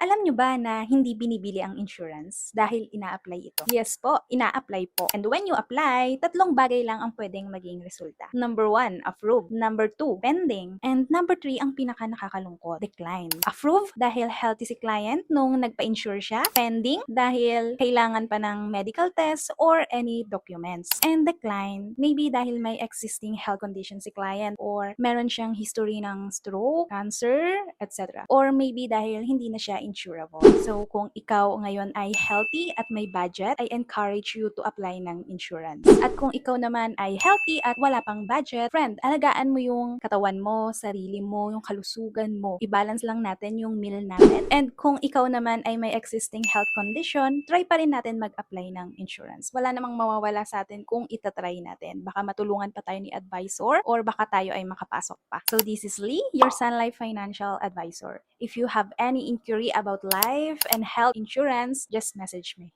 Alam nyo ba na hindi binibili ang insurance dahil ina-apply ito? Yes po, ina-apply po. And when you apply, tatlong bagay lang ang pwedeng maging resulta. Number one, approve. Number two, pending. And number three, ang pinaka nakakalungkot, decline. Approve dahil healthy si client nung nagpa-insure siya. Pending dahil kailangan pa ng medical test or any documents. And decline, maybe dahil may existing health condition si client or meron siyang history ng stroke, cancer, etc. Or maybe dahil hindi na siya insurable. So, kung ikaw ngayon ay healthy at may budget, I encourage you to apply ng insurance. At kung ikaw naman ay healthy at wala pang budget, friend, alagaan mo yung katawan mo, sarili mo, yung kalusugan mo. I-balance lang natin yung meal natin. And kung ikaw naman ay may existing health condition, try pa rin natin mag-apply ng insurance. Wala namang mawawala sa atin kung itatry natin. Baka matulungan pa tayo ni advisor or baka tayo ay makapasok pa. So this is Lee, your Sun Life Financial Advisor. If you have any inquiry about life and health insurance, just message me.